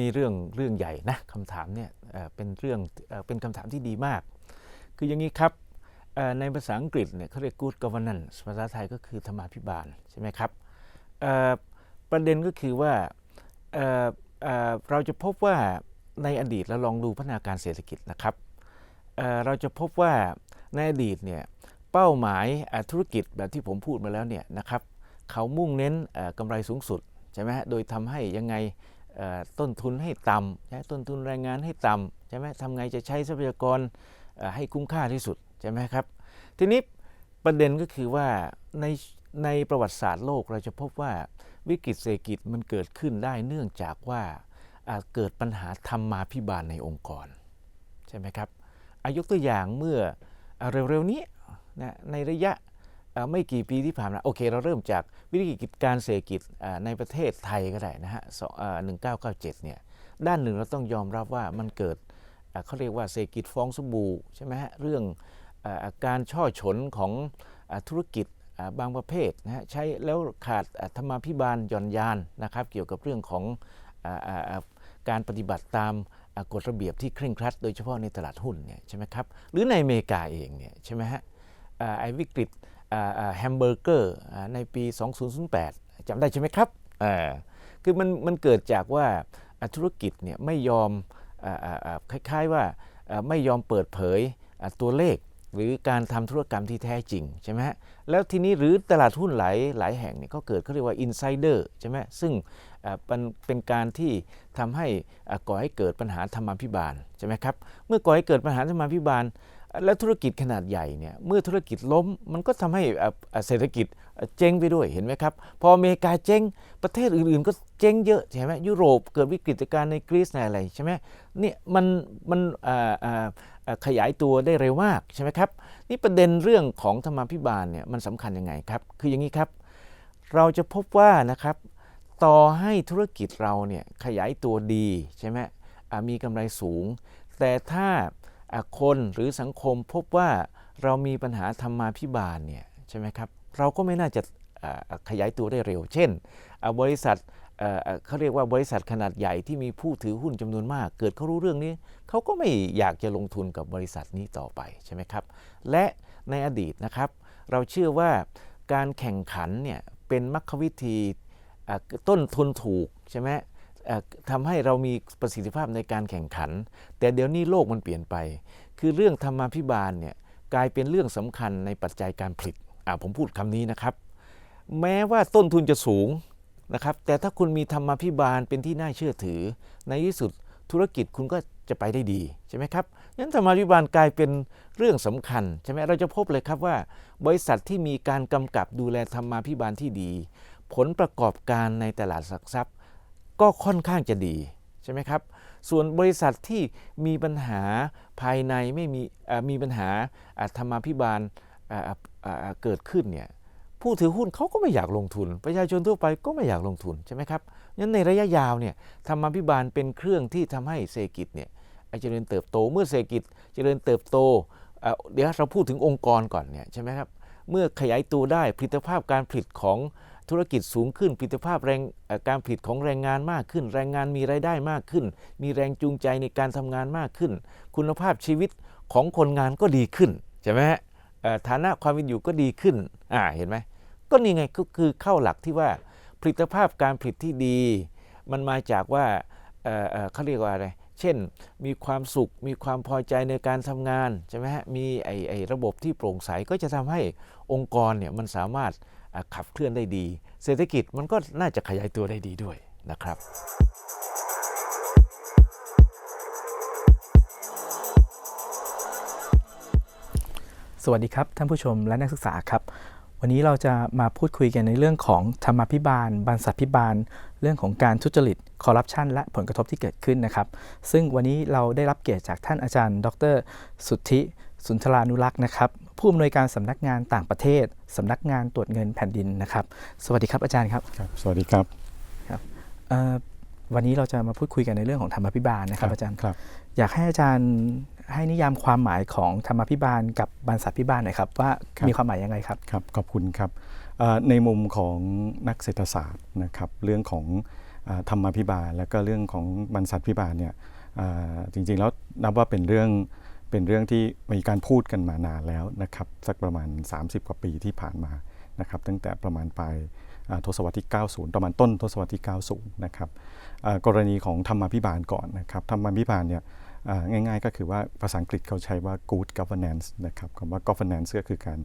นี้เรื่องเรื่องใหญ่นะคำถามเนี่ยเป็นเรื่องเป็นคำถามที่ดีมาก คืออย่างนี้ครับในภาษาอังกฤษเนี่ยเขาเรียก good governance ภาษาไทยก็คือธรรมาภิบาลใช่ไหมครับประเด็นก็คือว่าเเเราจะพบว่าในอดีตเราลองดูพัฒนาการเศรษฐกิจนะครับเเราจะพบว่าในอดีตเนี่ยเป้าหมายธุรกิจแบบที่ผมพูดมาแล้วเนี่ยนะครับเขามุ่งเน้นกำไรสูงสุดใช่ไหมฮะโดยทำให้ยังไง ต้นทุนให้ต่ำใช้ต้นทุนแรงงานให้ต่ำใช่ไหมทำไงจะใช้ทรัพยากรให้คุ้มค่าที่สุดใช่ไหมครับ ทีนี้ประเด็นก็คือว่าในในประวัติศาสตร์โลกเราจะพบว่าวิกฤตเศรษฐกิจมันเกิดขึ้นได้เนื่องจากว่าอ่าเกิดปัญหาธรรมาภิบาลในองค์กรใช่ไหมครับอายกตัวอย่างเมื่อเร็วๆนี้นะในระยะ ไม่กี่ปีที่ผ่านมาโอเค เราเริ่มจากวิกฤตการเศรษฐกิจในประเทศไทยก็ได้นะฮะสองอ่า1997เจ็ดเนี่ยด้านหนึ่งเราต้องยอมรับว่ามันเกิดเขาเรียกว่าเศรษฐกิจฟองสบู่ใช่ไหมฮะเรื่องอาการช่อฉนของอธุรกิจบางประเภทนะฮะใช้แล้วขาดธรรมาภิบาลย่อนยานนะครับ เกี่ยวกับเรื่องของออการปฏิบัติตามกฎระเบียบที่เคร่งครัด โดยเฉพาะในตลาดหุ้นเนี่ยใช่ไหมครับหรือในอเมริกาเองเนี่ยใช่ไหมฮะไอ้วิกฤต แฮมเบอร์เกอร์อ่าในปี 2008 จำได้ใช่ไหมครับอ่าคือมันมันเกิดจากว่าอ่าธุรกิจเนี่ยไม่ยอมอ่าอ่าอ่าคล้ายๆว่าอ่าไม่ยอมเปิดเผยอ่าตัวเลข หรือการทำธุรกรรมที่แท้จริงใช่ไหมฮะแล้วทีนี้หรือตลาดหุ้นหลายหลายแห่งเนี่ยก็เกิดเขาเรียกว่าอินไซเดอร์ใช่ไหมซึ่งอ่าเป็นเป็นการที่ทำให้อ่าก่อให้เกิดปัญหาธรรมาภิบาลใช่ไหมครับเมื่อก่อให้เกิดปัญหาธรรมาภิบาล แล้วธุรกิจขนาดใหญ่เนี่ยเมื่อธุรกิจล้มมันก็ทำให้อะอะเศรษฐกิจเจ๊งไปด้วยเห็นไหมครับ พออเมริกาเจ๊งประเทศอื่นๆ ก็เจ๊งเยอะใช่ไหมยุโรปเกิดวิกฤตการณ์ในกรีซในอะไรใช่ไหมเนี่ยมันมันขยายตัวได้เร็วมากใช่ไหมครับ นี่ประเด็นเรื่องของธรรมาภิบาลเนี่ยมันสำคัญยังไงครับคืออย่างนี้ครับ เราจะพบว่านะครับต่อให้ธุรกิจเราเนี่ยขยายตัวดีใช่ไหมมีกำไรสูง แต่ถ้า คนหรือสังคมพบว่าเรามีปัญหาธรรมาภิบาลเนี่ยใช่ไหมครับเราก็ไม่น่าจะขยายตัวได้เร็ว เช่น บริษัทเขาเรียกว่าบริษัทขนาดใหญ่ที่มีผู้ถือหุ้นจำนวนมาก เกิดเขารู้เรื่องนี้ เขาก็ไม่อยากจะลงทุนกับบริษัทนี้ต่อไปใช่ไหมครับ และในอดีตนะครับ เราเชื่อว่าการแข่งขันเนี่ยเป็นมรรควิธีต้นทุนถูกใช่ไหมเทำให้เรามีประสิทธิภาพในการแข่งขัน แต่เดี๋ยวนี้โลกมันเปลี่ยนไป คือเรื่องธรรมาภิบาลเนี่ยกลายเป็นเรื่องสำคัญในปัจจัยการผลิตผมพูดคำนี้นะครับ แม้ว่าต้นทุนจะสูงนะครับ แต่ถ้าคุณมีธรรมาภิบาลเป็นที่น่าเชื่อถือ ในที่สุดธุรกิจคุณก็จะไปได้ดีใช่ไหมครับงั้นธรรมาภิบาลกลายเป็นเรื่องสำคัญใช่ไหมเราจะพบเลยครับว่า บริษัทที่มีการกำกับดูแลธรรมาภิบาลที่ดี ผลประกอบการในตลาดหลักทรัพย์ ก็ค่อนข้างจะดีใช่ไหมครับ ส่วนบริษัทที่มีปัญหาภายในไม่มีมีปัญหาธรรมาภิบาลเกิดขึ้นเนี่ยผู้ถือหุ้นเขาก็ไม่อยากลงทุน ประชาชนทั่วไปก็ไม่อยากลงทุนใช่ไหมครับงั้นในระยะยาวเนี่ยธรรมาภิบาลเป็นเครื่องที่ทำให้เศรษฐกิจเนี่ยเจริญเติบโตเมื่อเศรษฐกิจเจริญเติบโตเดี๋ยวเราพูดถึงองค์กรก่อนเนี่ยใช่ไหมครับเมื่อขยายตัวได้ผลิตภาพการผลิตของ ธุรกิจสูงขึ้นผลิตภาพแรงการผลิตของแรงงานมากขึ้น แรงงานมีรายได้มากขึ้น มีแรงจูงใจในการทำงานมากขึ้น คุณภาพชีวิตของคนงานก็ดีขึ้นใช่ไหมฮะฐานะความเป็นอยู่ก็ดีขึ้นอ่าเห็นไหมก็นี่ไงก็คือเข้าหลักที่ว่าผลิตภาพการผลิตที่ดี มันมาจากว่าเอ่อเเขาเรียกว่าอะไรเช่น มีความสุขมีความพอใจในการทำงานใช่ไหมฮะมีไอไอระบบที่โปร่งใสก็จะทำให้องค์กรเนี่ยมันสามารถ ขับเคลื่อนได้ดี เศรษฐกิจมันก็น่าจะขยายตัวได้ดีด้วยนะครับสวัสดีครับ ท่านผู้ชมและนักศึกษาครับ วันนี้เราจะมาพูดคุยกันในเรื่องของธรรมาภิบาลบรรษัทพิบาล เรื่องของการทุจริตคอร์รัปชันและผลกระทบที่เกิดขึ้นนะครับ ซึ่งวันนี้เราได้รับเกียรติจากท่านอาจารย์ ดร สุทธิ สุนทรานุรักษ์นะครับ ผู้อำนวยการสำนักงานต่างประเทศ สำนักงานตรวจเงินแผ่นดินนะครับ สวัสดีครับอาจารย์ครับครับ สวัสดีครับเอ่อวันนี้เราจะมาพูดคุยกันในเรื่องของธรรมาภิบาลนะครับ อาจารย์ครับ อยากให้อาจารย์ให้นิยามความหมายของธรรมาภิบาลกับบรรษัทพิบาลหน่อยครับว่าครับมีความหมายยังไงครับครับขอบคุณครับเอ่อในมุมของนักเศรษฐศาสตร์นะครับเรื่องของอ่าธรรมาภิบาล แล้วก็เรื่องของบรรษัทพิบาลเนี่ยอ่าจริงๆแล้วนับว่าเป็นเรื่อง เป็นเรื่องที่มีการพูดกันมานานแล้วนะครับสักประมาณ 30 กว่าปีที่ผ่านมานะครับตั้งแต่ประมาณปลายทศวรรษที่ 90 ประมาณต้นทศวรรษที่ 90 นะครับกรณีของธรรมาภิบาลก่อนนะครับธรรมาภิบาลเนี่ยง่ายๆก็คือว่าภาษาอังกฤษเขาใช้ว่า good governance นะครับคำว่า governance ก็คือการ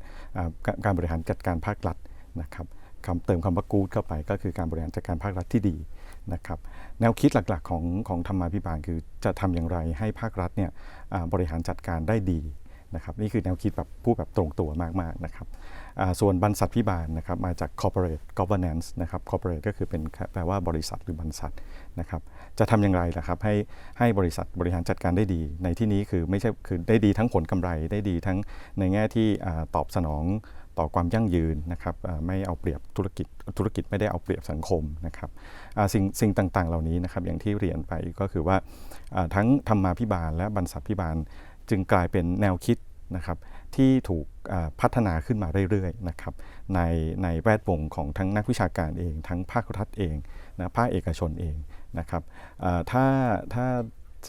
การบริหารจัดการภาครัฐนะครับคำเติมคำว่า good เข้าไปก็คือการบริหารจัดการภาครัฐที่ดี นะครับแนวคิดหลักๆของของธรรมาภิบาลคือจะทำอย่างไรให้ภาครัฐเนี่ยบริหารจัดการได้ดีนะครับนี่คือแนวคิดแบบพูดแบบตรงตัวมากๆนะครับส่วนบรรษัทพิบาลนะครับมาจาก corporate governance นะครับ corporate ก็คือเป็นแปลว่าบริษัทหรือบรรษัทนะครับจะทำอย่างไรล่ะครับให้ให้บริษัทบริหารจัดการได้ดี ในที่นี้คือไม่ใช่คือได้ดีทั้งผลกำไรได้ดีทั้งในแง่ที่อตอบสนอง ต่อความยั่งยืนนะครับไม่เอาเปรียบธุรกิจธุรกิจไม่ได้เอาเปรียบสังคมนะครับสิ่งสิ่งต่างๆ เหล่านี้นะครับอย่างที่เรียนไปก็คือว่าทั้งธรรมาภิบาลและบรรษัทพิบาลจึงกลายเป็นแนวคิดนะครับที่ถูกพัฒนาขึ้นมาเรื่อยๆนะครับในในแวดวงของทั้งนักวิชาการเอง ทั้งภาครัฐเองนะภาคเอกชนเองนะครับถ้าถ้า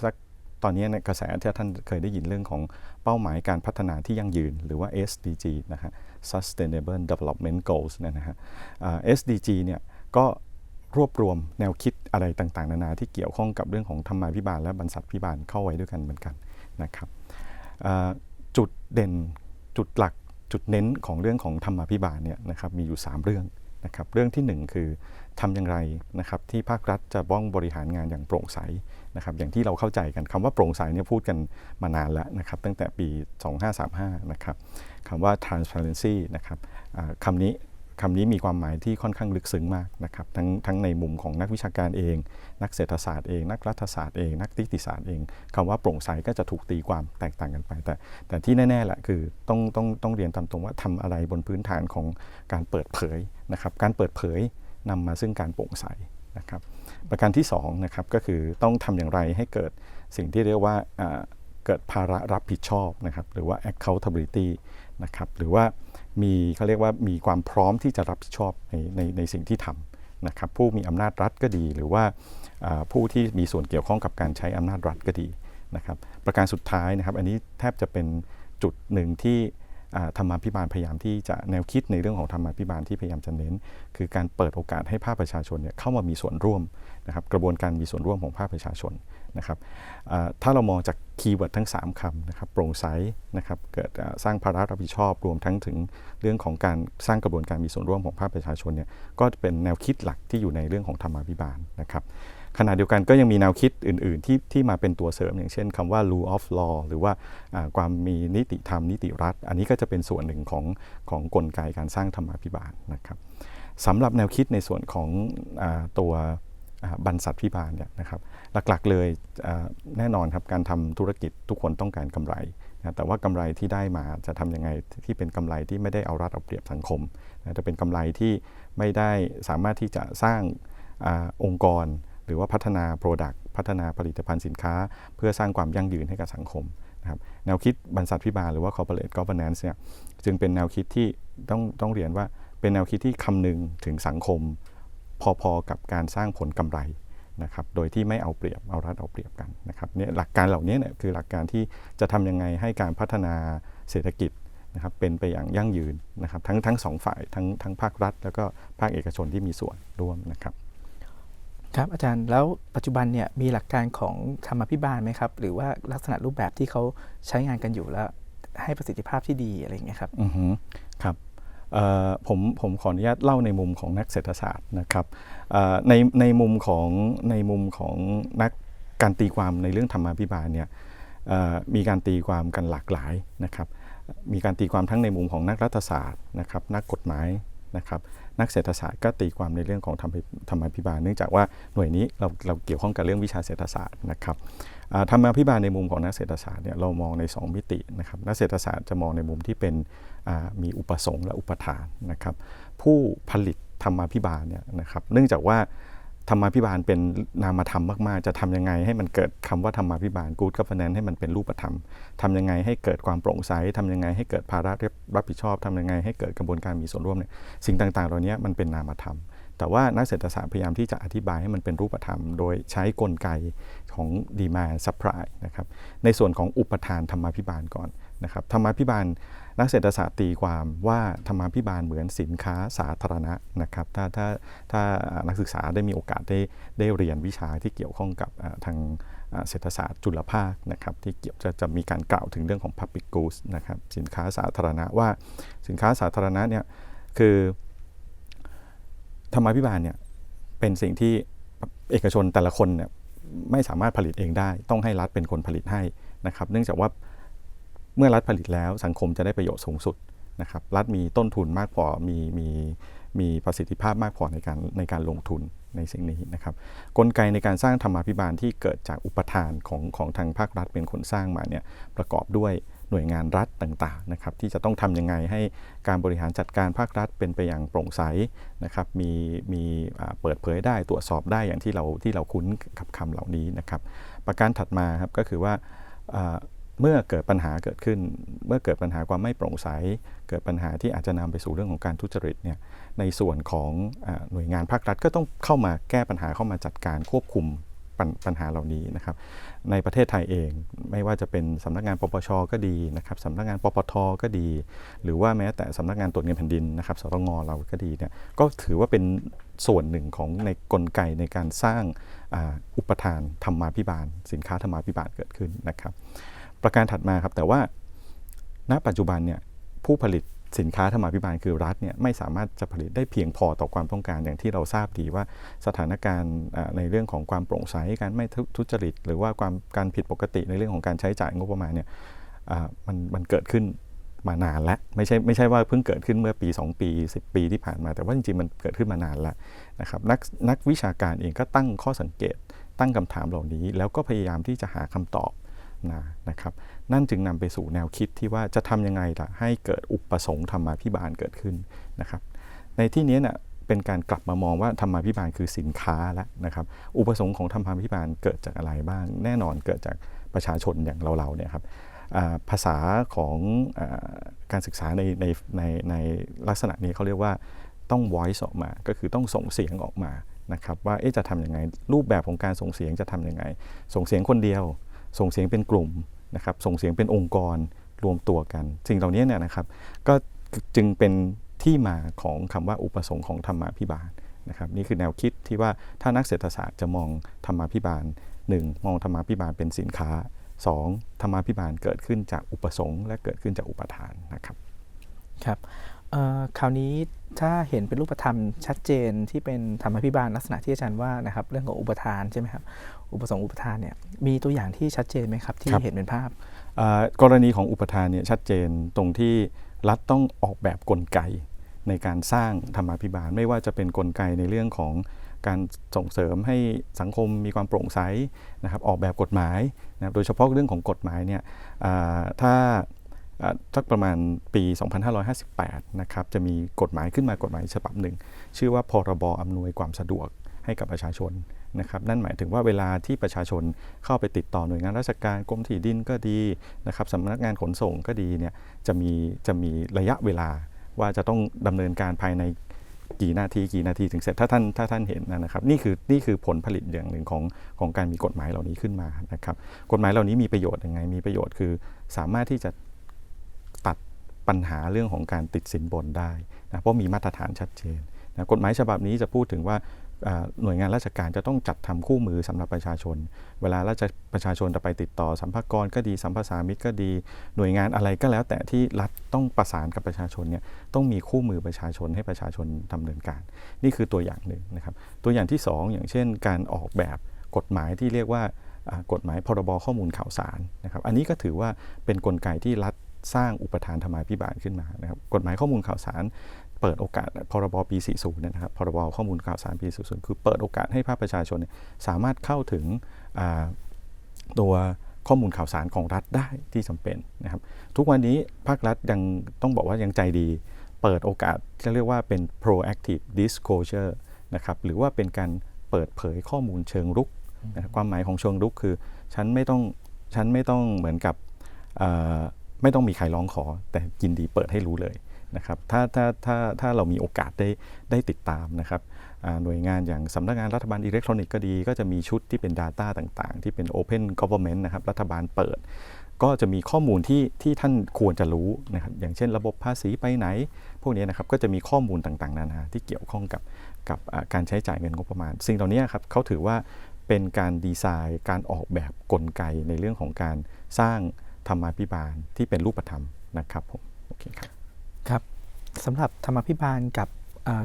สักตอนนี้เนี่ยกระแสที่ท่านเคยได้ยินเรื่องของเป้าหมายการพัฒนาที่ยั่งยืนหรือว่า SDG นะฮะ Sustainable Development Goals นยนะฮะ SDG เนี่ยก็รวบรวมแนวคิดอะไรต่างๆ นานาที่เกี่ยวข้องกับเรื่องของธรรมาภิบาลและบรรษัทพิบาลเข้าไว้ด้วยกันเหมือนกันนะครับจุดเด่นจุดหลักจุดเน้นของเรื่องของธรรมาภิบาลเนี่ยนะครับมีอยู่ 3 เรื่องนะครับเรื่องที่หนึ่งคือทำอย่างไรนะครับที่ภาครัฐจะบ้องบริหารงานอย่างโปร่งใสนะครับอย่างที่เราเข้าใจกันคำว่าโปร่งใสเนี่ยพูดกันมานานแล้วนะครับตั้งแต่ปี 2535นะครับ คำว่า transparency นะครับคำนี้คำนี้มีความหมายที่ค่อนข้างลึกซึ้งมากนะครับทั้งทั้งในมุมของนักวิชาการเอง นักเศรษฐศาสตร์เอง นักรัฐศาสตร์เอง นักนิติศาสตร์เองคำว่าโปร่งใสก็จะถูกตีความแตกต่างกันไป แต่แต่ที่แน่ๆแหละคือต้องต้องต้องเรียนตามตรงว่าทำอะไรบนพื้นฐานของการเปิดเผยนะครับการเปิดเผยนำมาซึ่งการโปร่งใสนะครับประการที่2นะครับก็คือต้องทำอย่างไรให้เกิดสิ่งที่เรียกว่าเกิดภาระรับผิดชอบนะครับหรือว่า accountability นะครับหรือว่ามีเขาเรียกว่ามีความพร้อมที่จะรับผิดชอบในในในสิ่งที่ทำนะครับผู้มีอำนาจรัฐก็ดี หรือว่าผู้ที่มีส่วนเกี่ยวข้องกับการใช้อำนาจรัฐก็ดีนะครับประการสุดท้ายนะครับอันนี้แทบจะเป็นจุดหนึ่งที่ธรรมาภิบาลพยายามที่จะแนวคิดในเรื่องของธรรมาภิบาลที่พยายามจะเน้น คือการเปิดโอกาสให้ภาคประชาชนเนี่ยเข้ามามีส่วนร่วมนะครับกระบวนการมีส่วนร่วมของภาคประชาชน นะครับถ้าเรามองจากคีย์เวิร์ดทั้ง 3คำนะครับโปร่งใสนะครับเกิดสร้างภาระรับผิดชอบรวมทั้งถึงเรื่องของการสร้างกระบวนการมีส่วนร่วมของภาคประชาชนเนี่ยก็เป็นแนวคิดหลักที่อยู่ในเรื่องของธรรมาภิบาลนะครับขณะเดียวกันก็ยังมีแนวคิดอื่น ๆ ที่ที่มาเป็นตัวเสริม อย่างเช่นคำว่า rule of law หรือว่าความมีนิติธรรมนิติรัฐ อันนี้ก็จะเป็นส่วนหนึ่งของของกลไกการสร้างธรรมาภิบาลนะครับสำหรับแนวคิดในส่วนของอตัว บรรษัทพิบาลเนี่ยนะครับหลักๆเลยแน่นอนครับการทำธุรกิจทุกคนต้องการกำไรนะแต่ว่ากำไรที่ได้มาจะทำยังไงที่เป็นกำไรที่ไม่ได้เอารัดเอาเปรียบสังคมนะจะเป็นกำไรที่ไม่ได้สามารถที่จะสร้างอองค์กร หรือว่าพัฒนา Product พัฒนาผลิตภัณฑ์สินค้า เพื่อสร้างความยั่งยืนให้กับสังคมนะครับแนวคิดบรรษัทพิบาลหรือว่า corporate governance เนี่ยจึงเป็นแนวคิดที่ต้องต้องเรียนว่าเป็นแนวคิดที่คำนึงถึงสังคม พอๆกับการสร้างผลกำไรนะครับ โดยที่ไม่เอาเปรียบเอารัดเอาเปรียบกันนะครับเนี่ยหลักการเหล่านี้เนี่ยคือหลักการที่จะทำยังไงให้การพัฒนาเศรษฐกิจนะครับเป็นไปอย่างยั่งยืนนะครับทั้งทั้งสองฝ่ายทั้งทั้งภาครัฐ แล้วก็ภาคเอกชนที่มีส่วนร่วมนะครับครับอาจารย์แล้วปัจจุบันเนี่ยมีหลักการของธรรมาภิบาลไหมครับ หรือว่าลักษณะรูปแบบที่เขาใช้งานกันอยู่แล้วให้ประสิทธิภาพที่ดีอะไรอย่างเงี้ยครับอือฮึครับเอ่อ ผมผมขออนุญาตเล่าในมุมของนักเศรษฐศาสตร์นะครับในในมุมของในมุมของนักการตีความในเรื่องธรรมาภิบาลเนี่ยมีการตีความกันหลากหลายนะครับมีการตีความทั้งในมุมของนักรัฐศาสตร์นะครับนักกฎหมายนะครับนักเศรษฐศาสตร์ก็ตีความในเรื่องของธรรมธรรมาภิบาล เนื่องจากว่าหน่วยนี้เราเราเกี่ยวข้องกับเรื่องวิชาเศรษฐศาสตร์นะครับธรรมาภิบาลในมุมของนักเศรษฐศาสตร์เนี่ยเรามองใน 2 มิตินะครับนักเศรษฐศาสตร์จะมองในมุมที่เป็น มีอุปสงค์และอุปทานนะครับ ผู้ผลิตธรรมาภิบาลเนี่ยนะครับ เนื่องจากว่าธรรมาภิบาลเป็นนามธรรมมาก ๆ จะทำยังไงให้มันเกิดคำว่าธรรมาภิบาล good governance ให้มันเป็นรูปธรรมทำยังไงให้เกิดความโปร่งใสทำยังไงให้เกิดภาระรับผิดชอบทำยังไงให้เกิดกระบวนการมีส่วนร่วมเนี่ยสิ่งต่าง ๆ เหล่านี้มันเป็นนามธรรม แต่ว่านักเศรษฐศาสตร์พยายามที่จะอธิบายให้มันเป็นรูปธรรม โดยใช้กลไกของดีมาซัพพลายนะครับในส่วนของอุปทานธรรมาภิบาลก่อนนะครับธรรมาภิบาล นักเศรษฐศาสตร์ตีความว่าธรรมาภิบาลเหมือนสินค้าสาธารณะนะครับถ้าถ้าถ้านักศึกษาได้มีโอกาสได้ได้เรียนวิชาที่เกี่ยวข้องกับทางเศรษฐศาสตร์จุลภาคนะครับที่เกี่ยวจะจะมีการกล่าวถึงเรื่องของ Public Goods นะครับสินค้าสาธารณะว่าสินค้าสาธารณะเนี่ยคือธรรมาภิบาลเนี่ยเป็นสิ่งที่เอกชนแต่ละคนเนี่ยไม่สามารถผลิตเองได้ ต้องให้รัฐเป็นคนผลิตให้นะครับ เนื่องจากว่า เมื่อรัฐผลิตแล้วสังคมจะได้ประโยชน์สูงสุดนะครับรัฐมีต้นทุนมากพอมีมีมีประสิทธิภาพมากพอในการในการลงทุนในสิ่งนี้นะครับกลไกในการสร้างธรรมาภิบาลที่เกิดจากอุปทานของของทางภาครัฐเป็นคนสร้างมาเนี่ยประกอบด้วยหน่วยงานรัฐต่างๆนะครับที่จะต้องทำยังไงให้การบริหารจัดการภาครัฐเป็นไปอย่างโปร่งใสนะครับมีมีเปิดเผยได้ตรวจสอบได้อย่างที่เราที่เราคุ้นกับคำเหล่านี้นะครับประการถัดมาครับก็คือว่า เมื่อเกิดปัญหาเกิดขึ้น เมื่อเกิดปัญหาความไม่โปร่งใส เกิดปัญหาที่อาจจะนำไปสู่เรื่องของการทุจริตเนี่ยในส่วนของอหน่วยงานภาครัฐก็ต้องเข้ามาแก้ปัญหาเข้ามาจัดการควบคุมปัญปัญหาเหล่านี้นะครับ ในประเทศไทยเองไม่ว่าจะเป็นสำนักงานปปชก็ดีนะครับสำนักงานปปทก็ดี หรือว่าแม้แต่สำนักงานตรวจเงินแผ่นดินนะครับสตงเราก็ดีเนี่ยก็ถือว่าเป็นส่วนหนึ่งของในกลไกในการสร้างออุปทานธรรมาภิบาล สินค้าธรรมาภิบาลเกิดขึ้นนะครับ ประการถัดมาครับ แต่ว่าณปัจจุบันเนี่ยผู้ผลิตสินค้าธรรมาภิบาลคือรัฐเนี่ยไม่สามารถจะผลิตได้เพียงพอต่อความต้องการอย่างที่เราทราบดีว่าสถานการณ์ในเรื่องของความโปร่งใสการไม่ทุจริต หรือว่าความการผิดปกติในเรื่องของการใช้จ่ายงบประมาณเนี่ยมันมันเกิดขึ้นมานานแล้วไม่ใช่ไม่ใช่ว่าเพิ่งเกิดขึ้นเมื่อปี 2 ปี 10 ปีที่ผ่านมา แต่ว่าจริงๆมันเกิดขึ้นมานานแล้วนะครับนักนักวิชาการเองก็ตั้งข้อสังเกต ตั้งคำถามเหล่านี้ แล้วก็พยายามที่จะหาคำตอบ นะนะครับนั่นจึงนำไปสู่แนวคิดที่ว่าจะทำยังไงล่ะให้เกิดอุปสงค์ธรรมาภิบาลเกิดขึ้นนะครับ ในที่นี้เน่ยเป็นการกลับมามองว่าธรรมาภิบาลคือสินค้าแล้วนะครับ อุปสงค์ของธรรมาภิบาลเกิดจากอะไรบ้าง แน่นอนเกิดจากประชาชนอย่างเราๆเนี่ยครับภาษาของอการศึกษาในในในในลักษณะนี้เขาเรียกว่าต้อง voice ออกมา ก็คือต้องส่งเสียงออกมานะครับว่าจะทำยังไงรูปแบบของการส่งเสียงจะทำยังไง ส่งเสียงคนเดียว ส่งเสียงเป็นกลุ่มนะครับส่งเสียงเป็นองค์กรรวมตัวกัน สิ่งเหล่านี้เนี่ยนะครับก็จึงเป็นที่มาของคำว่าอุปสงค์ของธรรมาภิบาลนะครับนี่คือแนวคิดที่ว่าถ้านักเศรษฐศาสตร์จะมองธรรมาภิบาล 1. มองธรรมาภิบาลเป็นสินค้า 2. ธรรมาภิบาลเกิดขึ้นจากอุปสงค์และเกิดขึ้นจากอุปทานนะครับครับคราวนี้ถ้าเห็นเป็นรูปธรรมชัดเจนที่เป็นธรรมพิบาลลักษณะที่อาจารย์ว่านะครับเรื่องของอุปทานใช่ไหมครับ อุปสงค์อุปทานเนี่ยมีตัวอย่างที่ชัดเจนไหมครับ ที่ครับเห็นเป็นภาพอ่ากรณีของอุปทานเนี่ยชัดเจนตรงที่รัฐต้องออกแบบกลไกในการสร้างธรรมาภิบาล ไม่ว่าจะเป็นกลไกในเรื่องของการส่งเสริมให้สังคมมีความโปร่งใสนะครับออกแบบกฎหมายนะครับโดยเฉพาะเรื่องของกฎหมายเนี่ยอ่าถ้าอ่าสักประมาณปี 2558 นะครับ จะมีกฎหมายขึ้นมากฎหมายฉบับหนึ่ง ชื่อว่าพรบอำนวยความสะดวกให้กับประชาชน นะครับนั่นหมายถึงว่าเวลาที่ประชาชนเข้าไปติดต่อหน่วยงานราชการกรมที่ดินก็ดีนะครับสำนักงานขนส่งก็ดีเนี่ยจะมีจะมีระยะเวลาว่าจะต้องดำเนินการภายในกี่นาทีกี่นาทีถึงเสร็จถ้าท่านถ้าท่านเห็นนะครับนี่คือนี่คือผลผลิตอย่างหนึ่งของของการมีกฎหมายเหล่านี้ขึ้นมานะครับกฎหมายเหล่านี้มีประโยชน์ยังไง มีประโยชน์คือสามารถที่จะตัดปัญหาเรื่องของการติดสินบนได้นะเพราะมีมาตรฐานชัดเจนนะกฎหมายฉบับนี้จะพูดถึงว่า หน่วยงานราชการจะต้องจัดทำคู่มือสำหรับประชาชน เวลาราชประชาชนจะไปติดต่อสัมภากรก็ดีสัมภาษามิตรก็ดี หน่วยงานอะไรก็แล้ว แต่ที่รัฐต้องประสานกับประชาชนเนี่ยต้องมีคู่มือประชาชนให้ประชาชนดำเนินการ นี่คือตัวอย่างหนึ่งนะครับตัวอย่างที่สองอย่างเช่น การออกแบบกฎหมายที่เรียกว่าอ่ากฎหมายพรบข้อมูลข่าวสารนะครับอันนี้ก็ถือว่าเป็นกลไกที่รัฐสร้างอุปทานธรรมาภิบาลขึ้นมานะครับกฎหมายข้อมูลข่าวสาร เปิดโอกาสพรบปี 40นยนะครับพรบข้อมูลข่าวสารปี 40 คือเปิดโอกาสให้ภาคประชาชนนสามารถเข้าถึงตัวข้อมูลข่าวสารของรัฐได้ที่จำเป็นนะครับ ทุกวันนี้ภาครัฐยังต้องบอกว่ายังใจดี เปิดโอกาสจะเรียกว่าเป็น proactive disclosure นะครับหรือว่าเป็นการเปิดเผยข้อมูลเชิงรุกนะครความหมายของเชิงรุกคือ ฉันไม่ต้องฉันไม่ต้องเหมือนกับไม่ต้องมีใครร้องขอ แต่ยินดีเปิดให้รู้เลย นะครับถ้าถ้าถ้าถ้าเรามีโอกาสได้ได้ติดตามนะครับหน่วยงานอย่างสำนักงานรัฐบาลอิเล็กทรอนิกส์ก็ดี ก็จะมีชุดที่เป็น Data ต่างๆ ที่เป็น Open Government นะครับรัฐบาลเปิด ก็จะมีข้อมูลที่ที่ท่านควรจะรู้นะครับอย่างเช่นระบบภาษีไปไหน พวกนี้นะครับก็จะมีข้อมูลต่างๆนานาที่เกี่ยวข้องกับกับการใช้จ่ายเงินงบประมาณ สิ่งเหล่านี้ครับเขาถือว่าเป็นการดีไซน์การออกแบบกลไกในเรื่องของการสร้างธรรมาภิบาลที่เป็นรูปธรรมนะครับผมโอเคครับ ครับสำหรับธรรมาภิบาลกับเอ่อ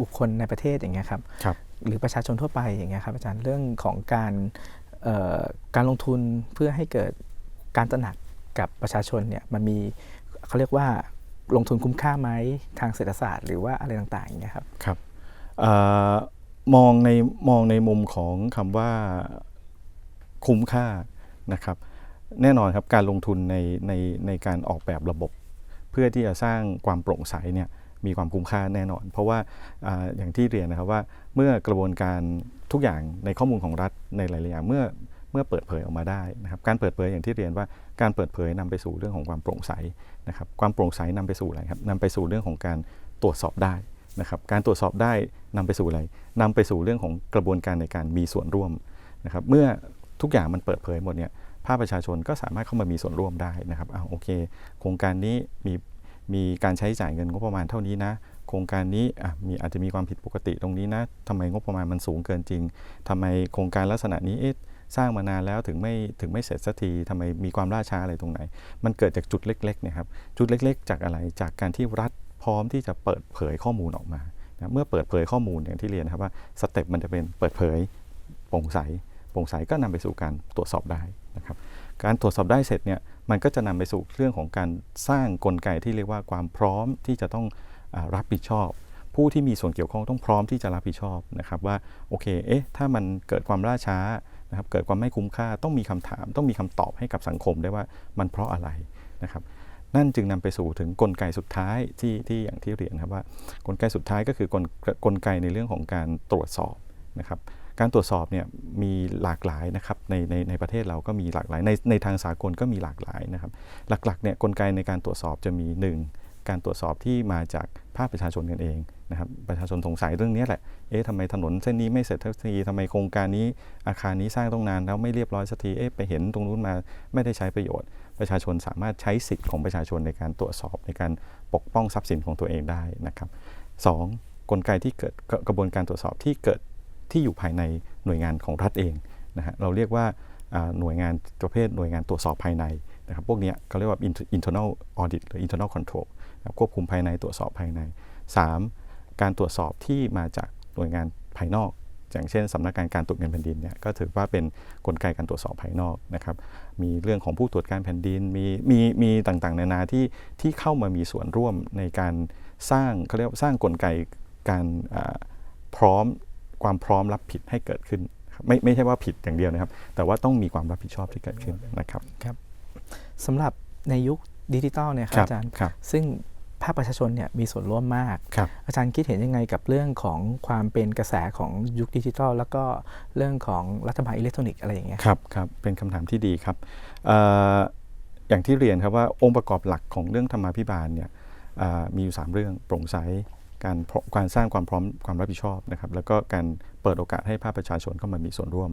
บุคคลในประเทศอย่างเงี้ยครับครับหรือประชาชนทั่วไปอย่างเงี้ยครับอาจารย์เรื่องของการเอ่อการลงทุนเพื่อให้เกิดการตระหนักกับประชาชนเนี่ยมันมีเขาเรียกว่าลงทุนคุ้มค่าไหมทางเศรษฐศาสตร์ หรือว่าอะไรต่างๆอย่างเงี้ยครับครับเออมองในมองในมุมของคำว่าคุ้มค่านะครับแน่นอนครับการลงทุนในในในการออกแบบระบบเพื่อที่จะสร้างความโปร่งใสเนี่ยมีความคุ้มค่าแน่นอน เพราะว่าออย่างที่เรียนนะครับว่าเมื่อกระบวนการทุกอย่างในข้อมูลของรัฐในหลายๆอย่างเมื่อเมื่อเปิดเผยออกมาได้นะครับการเปิดเผยอย่างที่เรียนว่าการเปิดเผยนำไปสู่เรื่องของความโปร่งใสนะครับความโปร่งใสนำไปสู่อะไรครับนำไปสู่เรื่องของการตรวจสอบได้นะครับการตรวจสอบได้นำไปสู่อะไรนำไปสู่เรื่องของกระบวนการในการมีส่วนร่วมนะครับเมื่อทุกอย่างมันเปิดเผยหมดเนี่ย ภาคประชาชนก็สามารถเข้ามามีส่วนร่วมได้นะครับอ้าวโอเค โครงการนี้มีมีการใช้จ่ายเงินงบประมาณเท่านี้นะ โครงการนี้อะมีอาจจะมีความผิดปกติตรงนี้นะทำไมงบประมาณมันสูงเกินจริงทำไมโครงการลักษณะนี้เอ๊ะสร้างมานานแล้วถึงไม่ถึงไม่เสร็จสักทีทำไมมีความล่าช้าอะไรตรงไหน มันเกิดจากจุดเล็กๆเนะครับ จุดเล็กๆ จากอะไร จากการที่รัฐพร้อมที่จะเปิดเผยข้อมูลออกมานะเมื่อเปิดเผยข้อมูลอย่างที่เรียนนะครับว่าสเต็ปมันจะเป็นเปิดเผยโปร่งใสโปร่งใสก็นำไปสู่การตรวจสอบได้ นะครับการตรวจสอบได้เสร็จเนี่ยมันก็จะนำไปสู่เรื่องของการสร้างกลไกที่เรียกว่าความพร้อมที่จะต้องอรับผิดชอบ ผู้ที่มีส่วนเกี่ยวข้องต้องพร้อมที่จะรับผิดชอบนะครับว่าโอเคเอ๊ะถ้ามันเกิดความล่าช้านะครับเกิดความไม่คุ้มค่าต้องมีคำถาม ต้องมีคำตอบให้กับสังคมได้ว่ามันเพราะอะไรนะครับนั่นจึงนำไปสู่ถึงกลไกสุดท้ายที่ที่อย่างที่เรียนครับว่ากลไกสุดท้ายก็คือกลกลไกในเรื่องของการตรวจสอบนะครับ การตรวจสอบเนี่ยมีหลากหลายนะครับในในในประเทศเราก็มีหลากหลาย ในในทางสากลก็มีหลากหลายนะครับ หลักๆเนี่ยกลไกในการตรวจสอบจะมี 1 การตรวจสอบที่มาจากภาคประชาชนกันเองนะครับประชาชนสงสัยเรื่องนี้แหละ เอ๊ะทำไมถนนเส้นนี้ไม่เสร็จทักทีทำไมโครงการนี้อาคารนี้สร้างต้องนานแล้วไม่เรียบร้อยสักที เอ๊ะไปเห็นตรงนู้นมาไม่ได้ใช้ประโยชน์ ประชาชนสามารถใช้สิทธิ์ของประชาชนในการตรวจสอบในการปกป้องทรัพย์สินของตัวเองได้นะครับสองกลไกที่เกิดกระบวนการตรวจสอบที่เกิด ที่อยู่ภายในหน่วยงานของรัฐเองนะฮะเราเรียกว่าหน่วยงานประเภทหน่วยงานตรวจสอบภายในนะครับพวกนี้เขาเรียกว่า internal audit หรือ internal control นะคควบคุมภายในตรวจสอบภายใน 3. การตรวจสอบที่มาจากหน่วยงานภายนอกอย่างเช่นสำนักงานการตรวจเงินแผ่นดินเนี่ยก็ถือว่าเป็นกลไกการตรวจสอบภายนอกนะครับมีเรื่องของผู้ตรวจการแผ่นดินมีมีมีต่างๆ นานาที่ที่เข้ามามีส่วนร่วมในการสร้างเขาเรียกสร้างกลไกการพร้อม ความพร้อมรับผิดให้เกิดขึ้นครับไม่ไม่ใช่ว่าผิดอย่างเดียวนะครับ แต่ว่าต้องมีความรับผิดชอบที่เกิดขึ้นนะครับสำหรับในยุคดิจิทัลเนี่ยครับอาจารย์ครับซึ่งภาคประชาชนเนี่ยมีส่วนร่วมมากครับอาจารย์คิดเห็นยังไงกับเรื่องของความเป็นกระแสของยุคดิจิทัล แล้วก็เรื่องของรัฐบาลอิเล็กทรอนิกส์อะไรอย่างเงี้ยครับครับเป็นคำถามที่ดีครับเอ่ออย่างที่เรียนครับว่าองค์ประกอบหลักของเรื่องธรรมาภิบาลเนี่ยอ่ามีอยู่ 3 เรื่องโปร่งใส การการสร้างความพร้อมความรับผิดชอบนะครับแล้วก็การเปิดโอกาสให้ภาคประชาชนเข้ามามีส่วนร่วม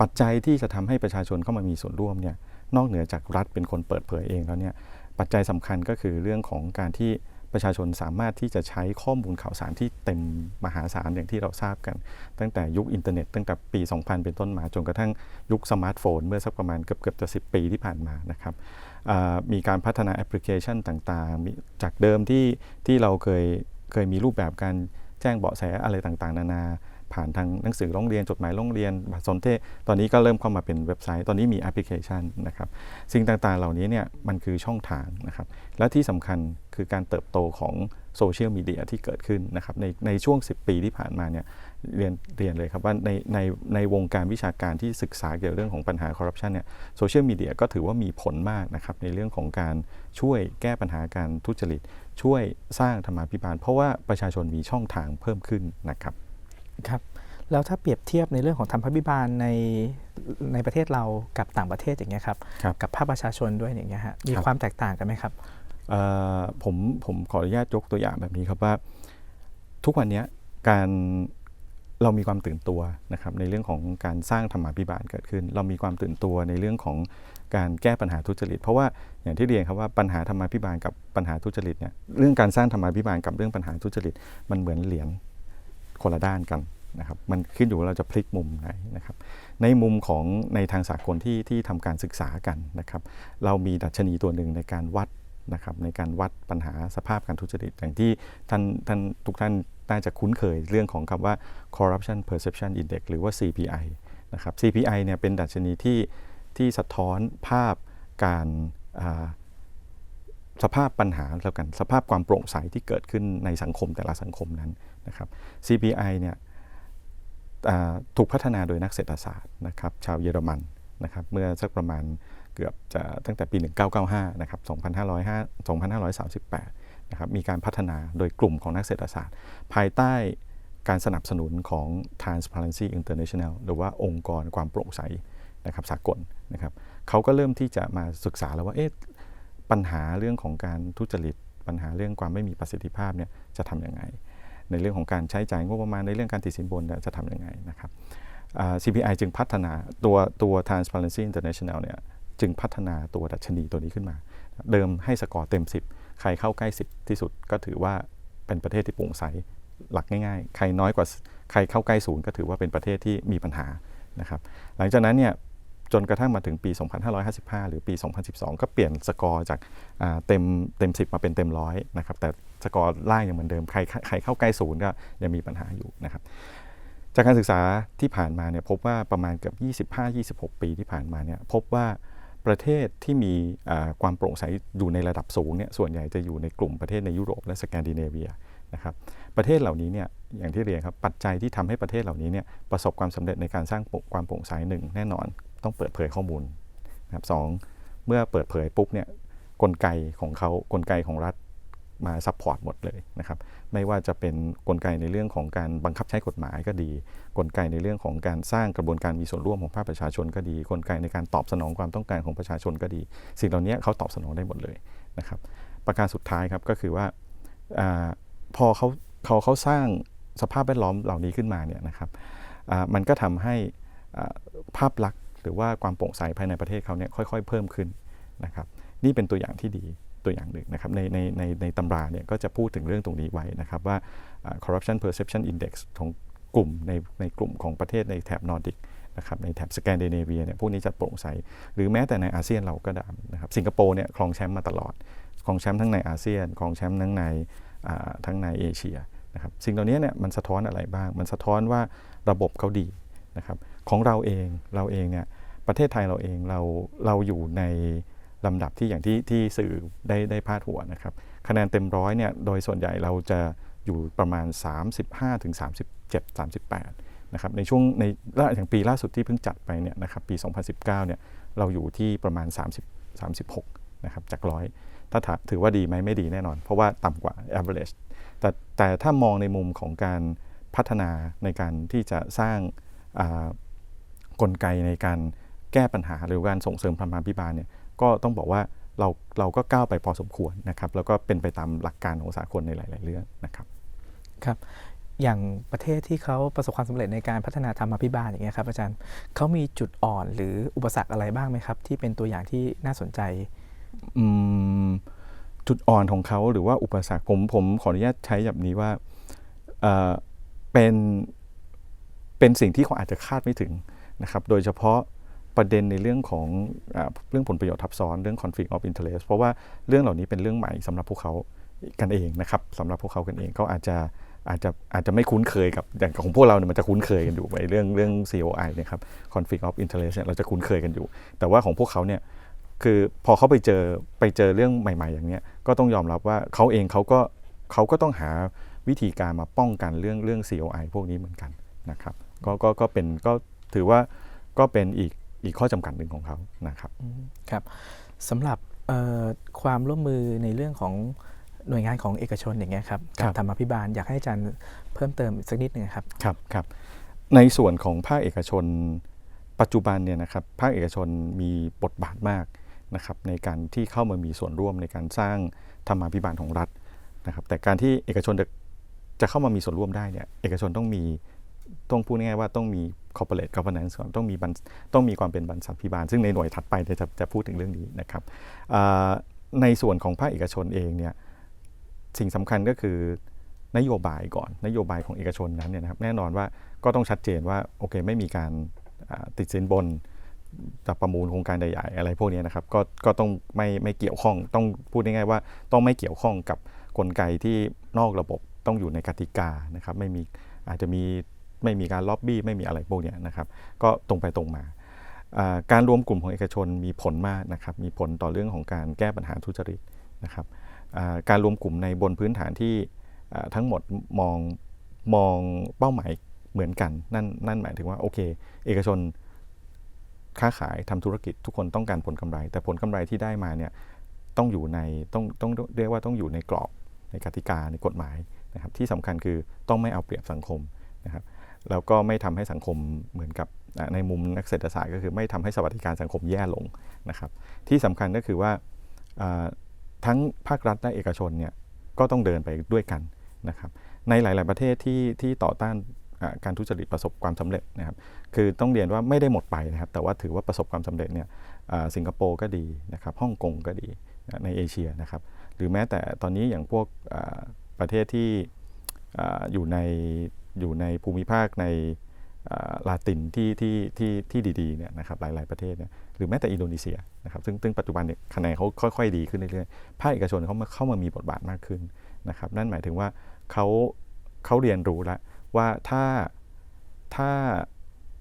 ปัจจัยที่จะทำให้ประชาชนเข้ามามีส่วนร่วมเนี่ยนอกเหนือจากรัฐเป็นคนเปิดเผยเองแล้วเนี่ยปัจจัยสำคัญก็คือเรื่องของการที่ประชาชนสามารถที่จะใช้ข้อมูลข่าวสารที่เต็มมหาศาลอย่างที่เราทราบกัน ตั้งแต่ยุคอินเทอร์เน็ตตั้งแต่ปี 2000 เป็นต้นมาจนกระทั่งยุคสมาร์ทโฟน เมื่อสักประมาณเกือบเกือบจะ 10 ปีที่ผ่านมานะครับมีการพัฒนาแอปพลิเคชันต่างๆ จากเดิมที่ที่เราเคย เคยมีรูปแบบการแจ้งเบาะแสอะไรต่างๆ นานา ผ่านทางหนังสือร้องเรียนจดหมายร้องเรียนบัตรสนเทศตอนนี้ก็เริ่มเข้ามาเป็นเว็บไซต์ ตอนนี้มีแอปพลิเคชันนะครับสิ่งต่างๆเหล่านี้เนี่ยมันคือช่องทางนะครับและที่สำคัญคือการเติบโตของโซเชียลมีเดียที่เกิดขึ้นนะครับในในช่วง 10 ปีที่ผ่านมาเนี่ย เรียนเรียนเลยครับว่าในในในวงการวิชาการที่ศึกษาเกี่ยวกับเรื่องของปัญหาคอร์รัปชันเนี่ยโซเชียลมีเดียก็ถือว่ามีผลมากนะครับในเรื่องของการช่วยแก้ปัญหาการทุจริต ช่วยสร้างธรรมาภิบาล เพราะว่าประชาชนมีช่องทางเพิ่มขึ้นนะครับครับแล้วถ้าเปรียบเทียบในเรื่องของธรรมาภิบาลในในประเทศเรากับต่างประเทศอย่างเงี้ยครับครับกับภาคประชาชนด้วยอย่างเงี้ยฮะมีครับความแตกต่างกันไหมครับเอ่อผมผมขออนุญาตยกตัวอย่างแบบนี้ครับว่า ทุกวันเนี้ยการ เรามีความตื่นตัวนะครับในเรื่องของการสร้างธรรมาภิบาลเกิดขึ้น เรามีความตื่นตัวในเรื่องของการแก้ปัญหาทุจริต เพราะว่าอย่างที่เรียนครับว่าปัญหาธรรมาภิบาลกับปัญหาทุจริตเนี่ยเรื่องการสร้างธรรมาภิบาลกับเรื่องปัญหาทุจริต มันเหมือนเหรียญคนละด้านกันนะครับมันขึ้นอยู่ว่าเราจะพลิกมุมไหนนะครับในมุมของในทางสากลที่ที่ทำการศึกษากันนะครับเรามีดัชนีตัวหนึ่งในการวัด นะครับในการวัดปัญหาสภาพการทุจริต อย่างที่ท่านท่านทุกท่านน่าจะคุ้นเคยเรื่องของคำว่า corruption perception index หรือว่า CPI นะครับ CPI เนี่ยเป็นดัชนีที่ที่สะท้อนภาพการาสภาพปัญหาแล้วกันสภาพความโปร่งใสที่เกิดขึ้นในสังคมแต่ละสังคมนั้นนะครับ CPI เนี่ยถูกพัฒนาโดยนักเศรษฐศาสตร์นะครับชาวเยอรมันนะครับเมื่อสักประมาณ เกือบจะตั้งแต่ปี 1995 นะครับ2505 2538 นะครับ มีการพัฒนาโดยกลุ่มของนักเศรษฐศาสตร์ ภายใต้การสนับสนุนของ Transparency International หรือว่าองค์กรความโปร่งใสนะครับสากลนะครับเขาก็เริ่มที่จะมาศึกษาแล้วว่าเอ๊ะปัญหาเรื่องของการทุจริต ปัญหาเรื่องความไม่มีประสิทธิภาพเนี่ยจะทำยังไง ในเรื่องของการใช้จ่ายงบประมาณในเรื่องการติดสินบนจะทำยังไงนะครับ CPI จึงพัฒนาตัวตัว Transparency International เนี่ย จึงพัฒนาตัวดัชนีตัวนี้ขึ้นมา เดิมให้สกอร์เต็ม 10 ใครเข้าใกล้ 10 ที่สุดก็ถือว่าเป็นประเทศที่โปร่งใสหลักง่ายๆ ใครน้อยกว่าใครเข้าใกล้ศูนย์ก็ถือว่าเป็นประเทศที่มีปัญหานะครับหลังจากนั้นเนี่ยจนกระทั่งมาถึงปี 2555 หรือปี 2012 ก็เปลี่ยนสกอร์จากาเต็มเต็ม 10 มาเป็นเต็มร้อยนะครับ แต่สกอร์ล่างยังเหมือนเดิม ใครใครเข้าใกล้ศูนย์ก็ยังมีปัญหาอยู่นะครับ จากการศึกษาที่ผ่านมาเนี่ยพบว่าประมาณเกือบ 25-26 ปีที่ผ่านมาเนี่ยพบว่า ประเทศที่มีความโปร่งใสอยู่ในระดับสูงเนี่ยส่วนใหญ่จะอยู่ในกลุ่มประเทศในยุโรปและสแกนดิเนเวียนะครับประเทศเหล่านี้เนี่ยอย่างที่เรียนครับปัจจัยที่ทำให้ประเทศเหล่านี้เนี่ยประสบความสำเร็จในการสร้างความโปร่งใสหนึ่งแน่นอนต้องเปิดเผยข้อมูลนะครับสองเมื่อเปิดเผยปุ๊บเนี่ยกลไกของเขากลไกของรัฐ มาซัพพอร์ตหมดเลยนะครับไม่ว่าจะเป็นกลไกในเรื่องของการบังคับใช้กฎหมายก็ดี กลไกในเรื่องของการสร้างกระบวนการมีส่วนร่วมของภาคประชาชนก็ดี กลไกในการตอบสนองความต้องการของประชาชนก็ดี สิ่งเหล่านี้เขาตอบสนองได้หมดเลยนะครับประการสุดท้ายครับก็คือว่าอพอเขาเขาเขาสร้างสภาพแวดล้อมเหล่านี้ขึ้นมาเนี่ยนะครับมันก็ทำให้ภาพลักษณ์หรือว่าความโปร่งใสภายในประเทศเขาเนี่ยค่อย ๆ เพิ่มขึ้นนะครับนี่เป็นตัวอย่างที่ดี ตัวอย่างหนึ่งนะครับในในในในตำราเนี่ยก็จะพูดถึงเรื่องตรงนี้ไว้นะครับว่า corruption perception index ของกลุ่มในในกลุ่มของประเทศในแถบนอร์ดิกนะครับในแถบสแกนดิเนเวียเนี่ยพวกนี้จะโปร่งใส หรือแม้แต่ในอาเซียนเราก็ได้นะครับสิงคโปร์เนี่ยครองแชมป์มาตลอดครองแชมป์ทั้งในอาเซียนครองแชมป์ทั้งในทั้งในเอเชียนะครับสิ่งเหล่านี้เนี่ยมันสะท้อนอะไรบ้าง มันสะท้อนว่าระบบเขาดีนะครับของเราเองเราเองเนี่ยประเทศไทยเราเองเราเราอยู่ใน ลำดับที่อย่างที่ที่สื่อได้ได้พาดหัวนะครับ คะแนนเต็มร้อยเนี่ยโดยส่วนใหญ่เราจะอยู่ประมาณ 35ถึง37 38นะครับในช่วงในล่าอย่างปีล่าสุดที่เพิ่งจัดไปเนี่ยนะครับปี 2019เนี่ยเราอยู่ที่ประมาณ 30 36นะครับจากร้อยถ้าถือว่าดีไหมไม่ดีแน่นอน เพราะว่าต่ำกว่า average แต่แต่ถ้ามองในมุมของการพัฒนาในการที่จะสร้างกลไกในการแก้ปัญหาหรือการส่งเสริมธรรมาภิบาลเนี่ย ก็ต้องบอกว่าเราเราก็ก้าวไปพอสมควรนะครับแล้วก็เป็นไปตามหลักการของสากลในหลาย ๆ เรื่องนะครับครับอย่างประเทศที่เขาประสบความสำเร็จในการพัฒนาธรรมาภิบาลอย่างเงี้ยครับอาจารย์เขามีจุดอ่อนหรืออุปสรรคอะไรบ้างไหมครับ ที่เป็นตัวอย่างที่น่าสนใจอืมจุดอ่อนของเขาหรือว่าอุปสรรคผมผมขออนุญาตใช้แบบนี้ว่าเอ่อเป็นเป็นสิ่งที่เขาอาจจะคาดไม่ถึงนะครับ โดยเฉพาะ ประเด็นในเรื่องของอเรื่องผลประโยชน์ทับซ้อนเรื่อง conflict of interest เพราะว่าเรื่องเหล่านี้เป็นเรื่องใหม่สำหรับพวกเขากันเองนะครับสำหรับพวกเขากันเองก็อาจจะอาจจะอาจจะไม่คุ้นเคยกับอย่างของพวกเราเนี่ยมันจะคุ้นเคยกันอยู่ไปเรื่องเรื่อง COI เนะครับ conflict of interest เนี่ยเราจะคุ้นเคยกันอยู่ แต่ว่าของพวกเขาเนี่ยคือพอเขาไปเจอไปเจอเรื่องใหม่ ๆ อย่างเนี้ยก็ต้องยอมรับว่าเขาเองเขาก็เขาก็ต้องหาวิธีการมาป้องกันเรื่องเรื่อง COI พวกนี้เหมือนกันนะครับก็ก็ก็เป็นก็ถือว่าก็เป็นอีก อีกข้อจำกัดหนึ่งของเขานะครับครับสำหรับเอ่อความร่วมมือในเรื่องของหน่วยงานของเอกชนอย่างเงี้ยครับครัการบธรรมาภิบาลอยากให้อาจารย์เพิ่มเติมอีกสักนิดหนึงครับครับครับ ในส่วนของภาคเอกชน ปัจจุบันเนี่ยนะครับภาคเอกชนมีบทบาทมากนะครับในการที่เข้ามามีส่วนร่วมในการสร้างธรรมาภิบาลของรัฐนะครับแต่การที่เอกชนจะจะเข้ามามีส่วนร่วมได้เนี่ยเอกชนต้องมี ต้องพูดง่ายๆว่าต้องมี corporate governance ก่อนต้องมีต้องมีความเป็นบรรษัทพิบาล ซึ่งในหน่วยถัดไปเนี่ยจะจะพูดถึงเรื่องนี้นะครับในส่วนของภาคเอกชนเองเนี่ยสิ่งสำคัญก็คือนโยบายก่อนนโยบายของเอกชนนั้นเนี่ยนะครับแน่นอนว่าก็ต้องชัดเจนว่าโอเคไม่มีการติดสินบนจะประมูลโครงการใหญ่ๆอะไรพวกนี้นะครับก็ก็ต้องไม่ไม่เกี่ยวข้องต้องพูดง่ายๆว่าต้องไม่เกี่ยวข้องกับกลไกที่นอกระบบต้องอยู่ในกติกานะครับไม่มีอาจจะมี ไม่มีการล็อบบี้ไม่มีอะไรพวกนี้นะครับ ก็ตรงไปตรงมา การรวมกลุ่มของเอกชนมีผลมากนะครับ มีผลต่อเรื่องของการแก้ปัญหาทุจริตนะครับการรวมกลุ่มในบนพื้นฐานที่ทั้งหมดมองมองเป้าหมายเหมือนกันนั่นนั่นหมายถึงว่าโอเค เอกชนค้าขายทำธุรกิจทุกคนต้องการผลกำไร แต่ผลกำไรที่ได้มาเนี่ยต้องอยู่ในต้องต้องเรียกว่าต้องอยู่ในกรอบในกติกาในกฎหมายนะครับที่สำคัญคือต้องไม่เอาเปรียบสังคมนะครับ แล้วก็ไม่ทำให้สังคมเหมือนกับในมุมนักเศรษฐศาสตร์ก็คือไม่ทำให้สวัสดิการสังคมแย่ลงนะครับที่สำคัญก็คือว่าทั้งภาครัฐและเอกชนเนี่ยก็ต้องเดินไปด้วยกันนะครับในหลาย ๆ ประเทศที่ที่ต่อต้านการทุจริตประสบความสำเร็จนะครับคือต้องเรียนว่าไม่ได้หมดไปนะครับแต่ว่าถือว่าประสบความสำเร็จเนี่ยสิงคโปร์ก็ดีนะครับฮ่องกงก็ดีในเอเชียนะครับหรือแม้แต่ตอนนี้อย่างพวกประเทศที่อยู่ใน อยู่ในภูมิภาคในลาตินที่ที่ที่ที่ดีๆเนี่ยนะครับหลาย ๆประเทศเนี่ยหรือแม้แต่อินโดนีเซียนะครับซึ่งซึ่งปัจจุบันเนี่ยคะแนนเขาค่อยๆดีขึ้นเรื่อยๆภาคเอกชนเขามาเข้ามามีบทบาทมากขึ้นนะครับนั่นหมายถึงว่าเขาเขาเรียนรู้แล้วว่าถ้าถ้า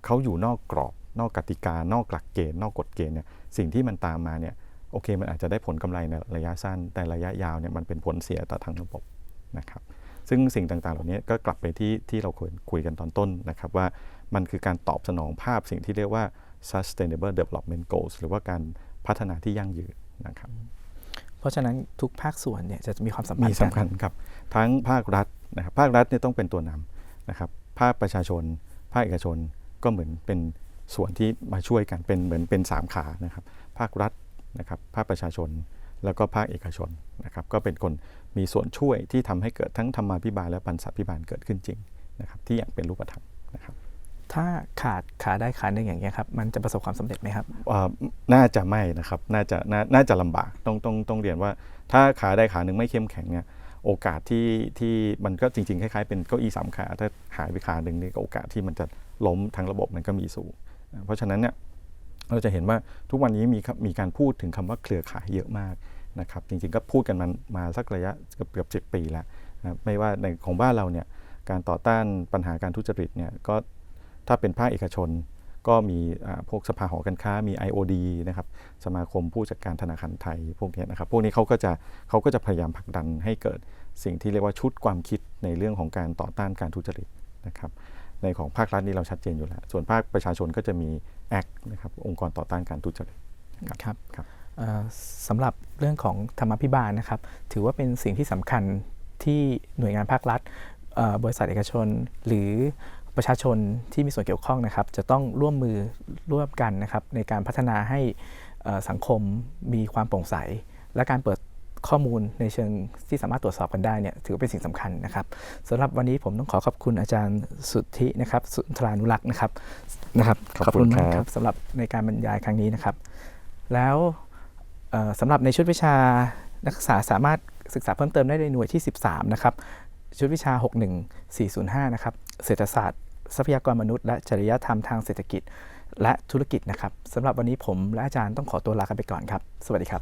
เขาอยู่นอกกรอบ นอกกติกา นอกหลักเกณฑ์ นอกกฎเกณฑ์เนี่ยสิ่งที่มันตามมาเนี่ยโอเคมันอาจจะได้ผลกำไรในระยะสั้นแต่ระยะยาวเนี่ยมันเป็นผลเสียต่อทางระบบนะครับ ซึ่งสิ่งต่างๆ เหล่านี้ก็กลับไปที่ที่เราคุยคุยกันตอนต้นนะครับว่ามันคือการตอบสนองภาพสิ่งที่เรียกว่า sustainable development goals หรือว่าการพัฒนาที่ยั่งยืนนะครับ เพราะฉะนั้นทุกภาคส่วนเนี่ยจะมีความสัมพันมีธ์สำกัคันญครับ ทั้งภาครัฐนะครับภาครัฐเนี่ยต้องเป็นตัวนำนะครับภาคประชาชน ภาคเอกชนก็เหมือนเป็นส่วนที่มาช่วยกันเป็นเหมือนเป็นสามขานะครับ ภาครัฐนะครับภาคประชาชน แล้วก็ภาคเอกชนนะครับก็เป็นคน มีส่วนช่วยที่ทำให้เกิดทั้งธรรมาภิบาลและบรรษัทพิบาลเกิดขึ้นจริงนะครับที่อย่างเป็นรูปธรรมนะครับถ้าขาดขาได้ขาหนึ่งอย่างเงี้ยครับมันจะประสบความสำเร็จไหมครับอ่าน่าจะไม่นะครับน่าจะนาน่าจะลำบากต้องต้องต้องเรียนว่า ถ้าขาใดขาหนึ่งไม่เข้มแข็งเนี่ยโอกาสที่ที่มันก็จริงๆคล้ายๆเป็นเก้าอี้สามขาถ้าหายไปขาหนึ่งนี่ก็โอกาสที่มันจะล้มทั้งระบบมันก็มีสูงนะเพราะฉะนั้นเนี่ยเราจะเห็นว่าทุกวันนี้มีครับมีการพูดถึงคำว่าเครือข่ายเยอะมาก นะครับจริงๆก็พูดกันมันมาสักระยะเกือบเกือบสิปีแล้วนะครับไม่ว่าในของบ้านเราเนี่ยการต่อต้านปัญหาการทุจริตเนี่ยก็ถ้าเป็นภาคเอกชน ก็มีอ่าพวกสภาหอการค้ามี IOD นะครับสมาคมผู้จัดการธนาคารไทยพวกเนี้ยนะครับพวกนี้เขาก็จะเขาก็จะพยายามผลักดันให้เกิดสิ่งที่เรียกว่าชุดความคิดในเรื่องของการต่อต้านการทุจริตนะครับในของภาครัฐนี่เราชัดเจนอยู่แล้ว ส่วนภาคประชาชนก็จะมีแอคนะครับองค์กรต่อต้านการทุจริตครับครับเอ่อ สำหรับเรื่องของธรรมาภิบาลนะครับ ถือว่าเป็นสิ่งที่สำคัญที่หน่วยงานภาครัฐเอ่อบริษัทเอกชน หรือประชาชนที่มีส่วนเกี่ยวข้องนะครับ จะต้องร่วมมือร่วมกันนะครับ ในการพัฒนาให้เอ่อสังคมมีความโปร่งใส และการเปิดข้อมูลในเชิงที่สามารถตรวจสอบกันได้เนี่ยถือว่าเป็นสิ่งสำคัญนะครับสำหรับวันนี้ผมต้องขอขอบคุณอาจารย์สุทธินะครับ สุนทรานุรักษ์นะครับนะครับ ขอบคุณมากครับสำหรับในการบรรยายครั้งนี้นะครับ แล้วเอ่อ สำหรับในชุดวิชานักศึกษาสามารถศึกษาเพิ่มเติมได้ในหน่วยที่ 13 นะครับ ชุดวิชา 61405 นะครับ เศรษฐศาสตร์ทรัพยากรมนุษย์ และจริยธรรมทางเศรษฐกิจ และธุรกิจนะครับสำหรับวันนี้ผมและอาจารย์ต้องขอตัวลากันไปก่อนครับ สวัสดีครับ